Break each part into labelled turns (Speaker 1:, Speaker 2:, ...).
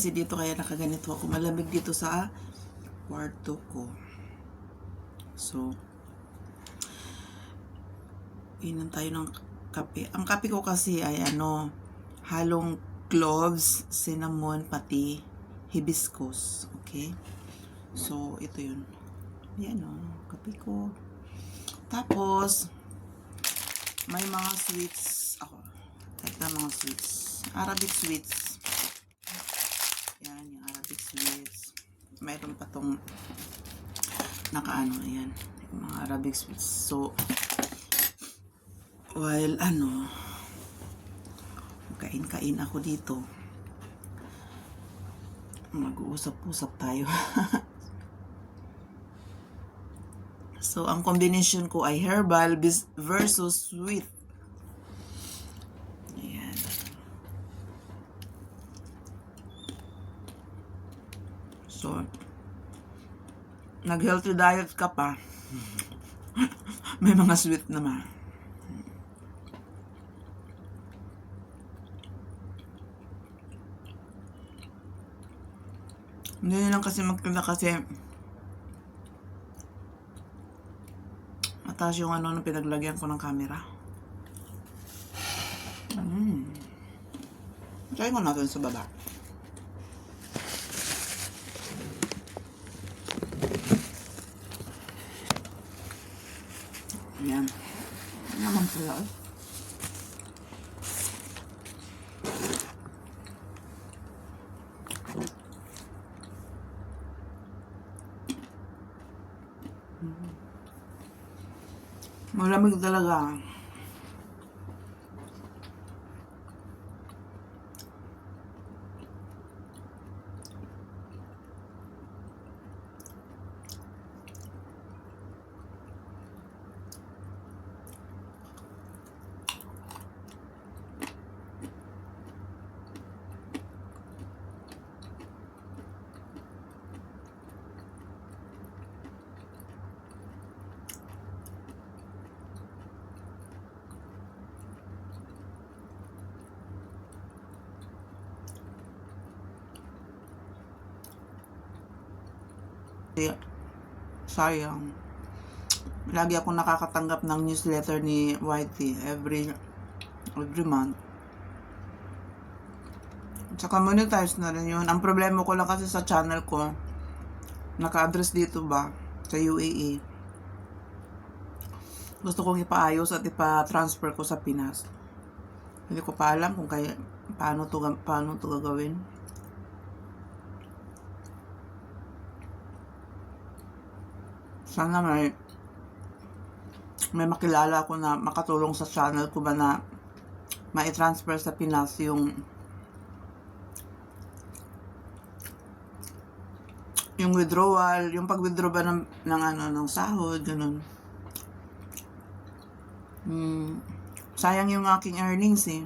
Speaker 1: kasi dito kaya nakaganito ako. Malamig dito sa kwarto ko. So, inom tayo ng kape. Ang kape ko kasi ay ano, halong cloves, cinnamon, pati hibiscus. Okay? So, ito yun. Yan o, kape ko. Tapos, may mga sweets ako. Ito mga sweets. Arabic sweets. Yan, yung Arabic sweets. Mayroon pa tong nakaano, ayan. Mga Arabic sweets. So, while ano, kain-kain ako dito, mag-uusap-usap tayo. so, ang combination ko ay herbal versus sweet. Ayan. So, nag-healthy diet ka pa, may mga sweet naman. Hindi lang kasi magkanda kasi mataas yung ano nung pinaglagyan ko ng camera. Mm. Try ko natin sa baba. Ayan. Ano naman pala eh. Malamig talaga. Kaya, sayang. Lagi ako nakakatanggap ng newsletter ni Whitey every every month. Tsaka monetize na rin yun. Ang problema ko lang kasi sa channel ko, naka-address dito ba sa UAE. Gusto kong ipaayos at ipa-transfer ko sa Pinas. Hindi ko pa alam kung kaya, paano to, paano to gagawin. Sana may may makilala ko na makatulong sa channel ko ba na ma-transfer sa Pinas yung yung withdrawal, yung pag-withdraw ba ng, ng ano, ng sahod, ganun. Hmm, sayang yung aking earnings eh.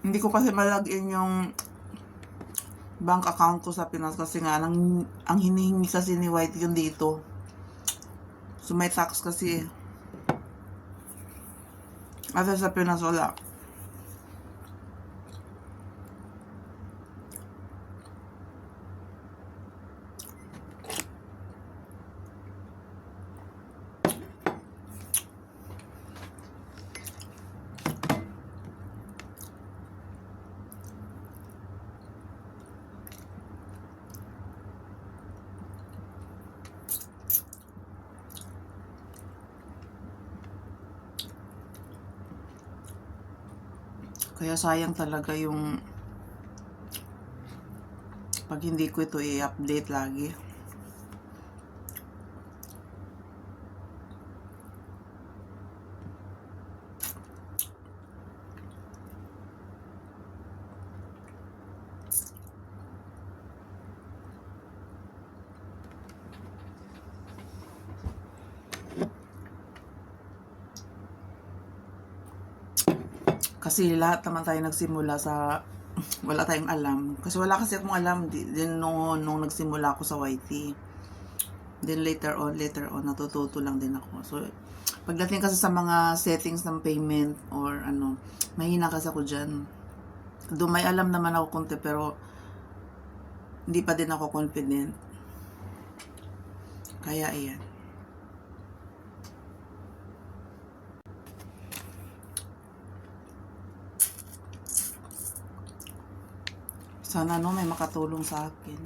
Speaker 1: Hindi ko kasi malagin yung bank account ko sa Pinas kasi nga ang, ang hinihingi kasi ni White yung dito. So may tax kasi eh. Kasi sa Pinas wala. Kaya sayang talaga yung pag hindi ko ito i-update lagi. Kasi lahat naman tayo nagsimula sa wala tayong alam. Kasi wala kasi akong alam di- din nung, nung nagsimula ako sa YT. Then later on, later on, natututo lang din ako. So, Pagdating kasi sa mga settings ng payment or ano, mahina kasi ako dyan. Doon may alam naman ako konti pero hindi pa din ako confident. Kaya ayan. Sana no may makatulong sa akin.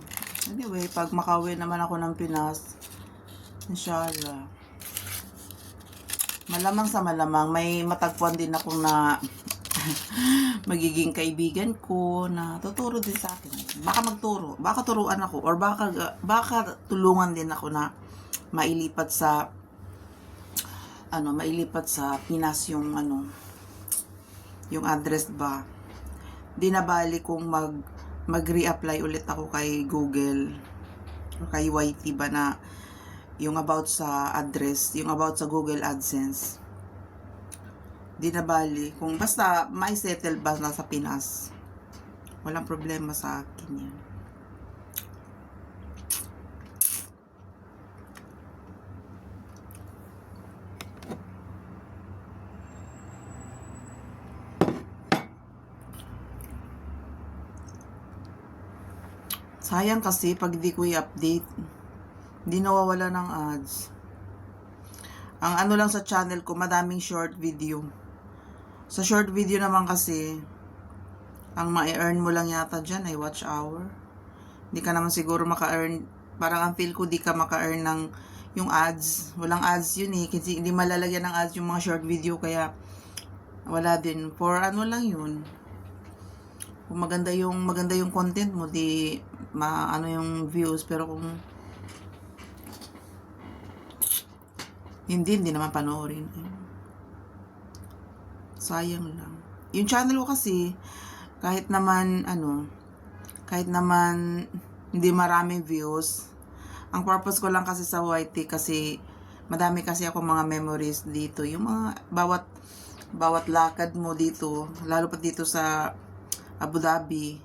Speaker 1: Anyway, pag makauwi naman ako ng Pinas, inshallah. Malamang sa malamang, may matagpuan din ako na magiging kaibigan ko na tuturo din sa akin. Baka magturo, baka turuan ako or baka baka tulungan din ako na mailipat sa ano, mailipat sa Pinas yung ano yung address ba. Di na bali kung mag mag-reapply ulit ako kay Google or kay YT ba na yung about sa address, yung about sa Google AdSense. Di na bali. Kung basta may settle ba na sa Pinas, walang problema sa akin yan. Sayang kasi pag di ko i-update, di nawawala ng ads. Ang ano lang sa channel ko, madaming short video. Sa short video naman kasi, ang ma-earn mo lang yata dyan ay watch hour. Hindi ka naman siguro maka-earn, parang ang feel ko di ka maka-earn ng yung ads. Walang ads yun eh, kasi hindi malalagyan ng ads yung mga short video, kaya wala din. For ano lang yun. Kung maganda yung maganda yung content mo, di maano yung views, pero kung hindi, hindi naman panoorin. Sayang lang. Yung channel ko kasi, kahit naman, ano, kahit naman hindi maraming views, ang purpose ko lang kasi sa YT kasi madami kasi ako mga memories dito. Yung mga bawat bawat lakad mo dito, lalo pa dito sa Abu Dhabi,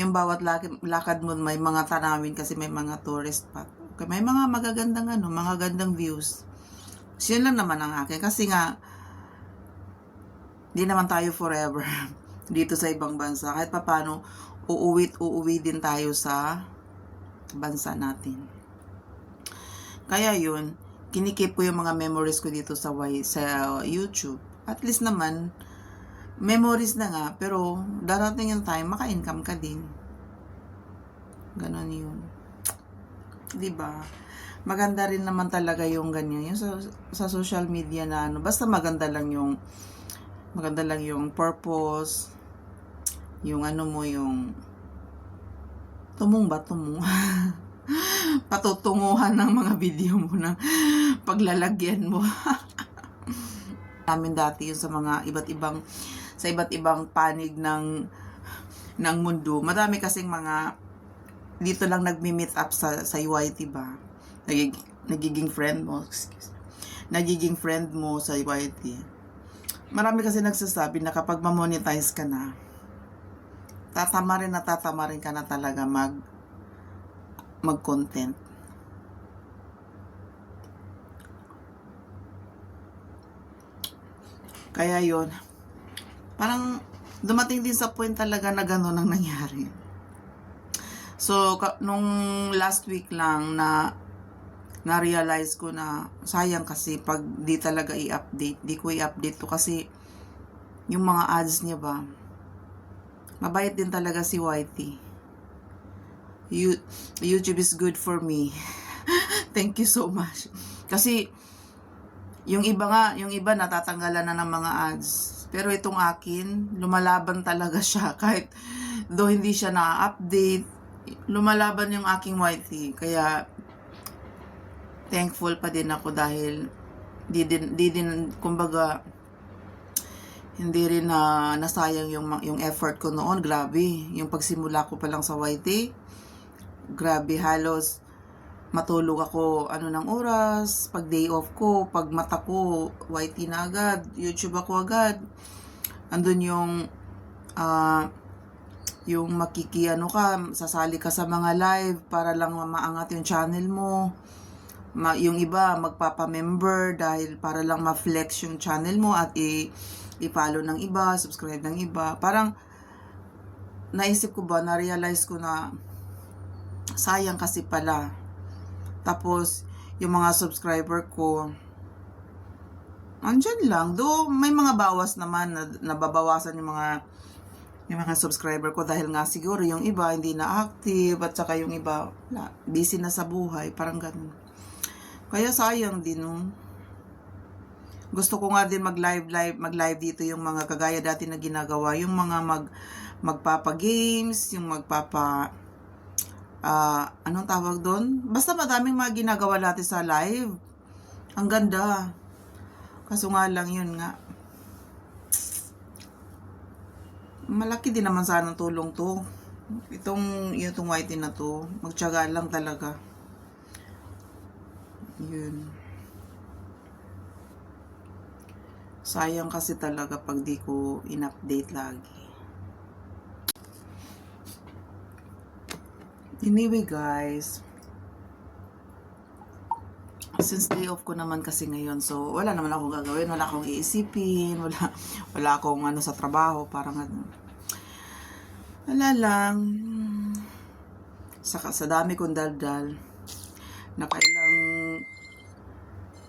Speaker 1: yung bawat lakad, mo may mga tanawin kasi may mga tourist spot. Okay, may mga magagandang ano, mga gandang views. So, yun lang naman ang akin. Kasi nga, di naman tayo forever dito sa ibang bansa. Kahit papano, uuwi uuwi din tayo sa bansa natin. Kaya yun, kinikip ko yung mga memories ko dito sa, sa YouTube. At least naman, memories na nga, pero darating yung time, maka-income ka din. Ganon yun. ba? Maganda rin naman talaga yung ganyan. Yung sa, sa social media na ano, basta maganda lang yung maganda lang yung purpose, yung ano mo, yung tumong ba, tumong. patutunguhan ng mga video mo na paglalagyan mo. Namin dati yun sa mga iba't ibang sa iba't ibang panig ng ng mundo. Marami kasing mga dito lang nagmi-meet up sa sa UIT ba? Nagig, nagiging friend mo. Nagiging friend mo sa UIT. Marami kasi nagsasabi na kapag ma-monetize ka na, tatama rin na tatama rin ka na talaga mag mag-content. Kaya yon parang dumating din sa point talaga na gano'n ang nangyari. So, nung last week lang na na-realize ko na sayang kasi pag di talaga i-update, di ko i-update to kasi yung mga ads niya ba, mabait din talaga si YT. You, YouTube is good for me. Thank you so much. Kasi, yung iba nga, yung iba natatanggalan na ng mga ads. Pero itong akin, lumalaban talaga siya. Kahit, though hindi siya na-update, lumalaban yung aking YT. Kaya, thankful pa din ako dahil di din, di din kumbaga, hindi rin na nasayang yung yung effort ko noon. Grabe. Yung pagsimula ko pa lang sa YT, grabe halos matulog ako ano ng oras, pag day off ko, pag mata ko, YT na agad, YouTube ako agad. Andun yung ah yung makiki ano ka, sasali ka sa mga live para lang maangat yung channel mo. ma, yung iba magpapa-member dahil para lang ma-flex yung channel mo at i- i-follow ng iba, subscribe ng iba. Parang naisip ko ba, na-realize ko na sayang kasi pala. Tapos, yung mga subscriber ko, andyan lang. Do may mga bawas naman na nababawasan yung mga yung mga subscriber ko dahil nga siguro yung iba hindi na active at saka yung iba wala, busy na sa buhay, parang ganun. Kaya sayang din no. Gusto ko nga din mag-live live mag-live dito yung mga kagaya dati na ginagawa, yung mga mag magpapa-games, yung magpapa ah anong tawag doon? Basta madaming mga ginagawa natin sa live. Ang ganda. Kaso nga lang yun nga. Malaki din naman sana tulong to. Itong, itong whitey na to, magtyaga lang talaga. Yun. Sayang kasi talaga pag di ko in-update lagi. Anyway guys, since day off ko naman kasi ngayon, so wala naman akong gagawin, wala akong iisipin, wala, wala akong ano sa trabaho, parang ano. Wala lang. Saka sa dami kong daldal, nakailang,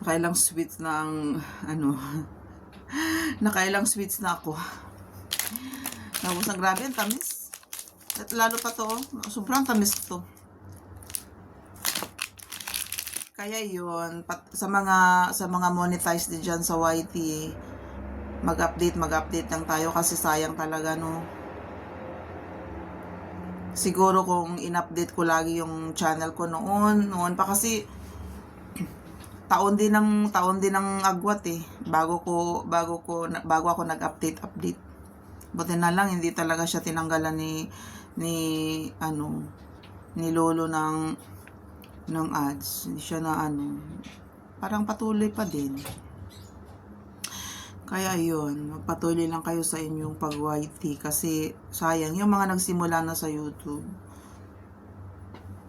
Speaker 1: nakailang sweets na ang, ano, nakailang sweets na ako. Tapos ang grabe, ang tamis. At lalo pa to, sobrang tamis to. Kaya pat, sa mga sa mga monetized din dyan sa YT, mag-update, mag-update lang tayo kasi sayang talaga no. Siguro kung in-update ko lagi yung channel ko noon, noon pa kasi taon din ng taon din ng agwat eh bago ko bago ko bago ako nag-update update. Buti na lang hindi talaga siya tinanggalan ni ni ano ni lolo ng ng ads. Hindi siya na ano, parang patuloy pa din. Kaya yun, magpatuloy lang kayo sa inyong pag-YT kasi sayang yung mga nagsimula na sa YouTube.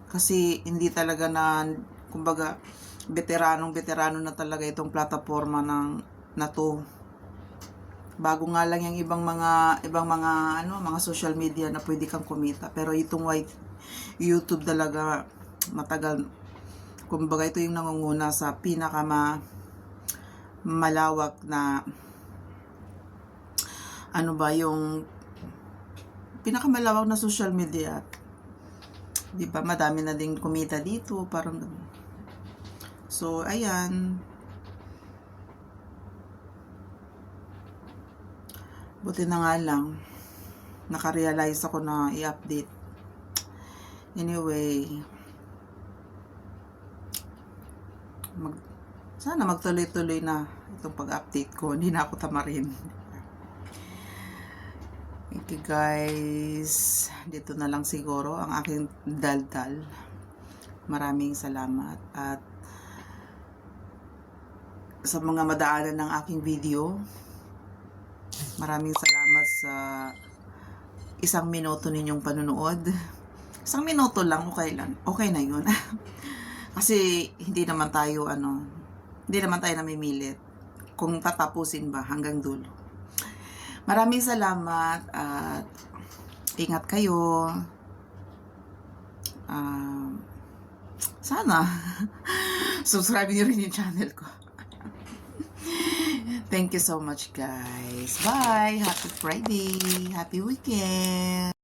Speaker 1: Kasi hindi talaga na, kumbaga, veteranong veterano na talaga itong plataforma ng na to. Bago nga lang yung ibang mga ibang mga ano, mga social media na pwede kang kumita. Pero itong white YouTube talaga matagal kumbaga ito yung nangunguna sa pinaka ma, malawak na ano ba yung pinakamalawak na social media. Di ba madami na ding kumita dito parang so ayan buti na nga lang nakarealize ako na i-update anyway mag, sana magtuloy-tuloy na itong pag-update ko. Hindi na ako tamarin. You guys. Dito na lang siguro ang aking daldal. Maraming salamat. At sa mga madaanan ng aking video, maraming salamat sa isang minuto ninyong panunood. Isang minuto lang, okay lang. Okay na yun. Kasi hindi naman tayo ano, hindi naman tayo namimilit kung tatapusin ba hanggang dulo. Maraming salamat at ingat kayo. Um, sana subscribe niyo rin yung channel ko. Thank you so much guys. Bye. Happy Friday. Happy weekend.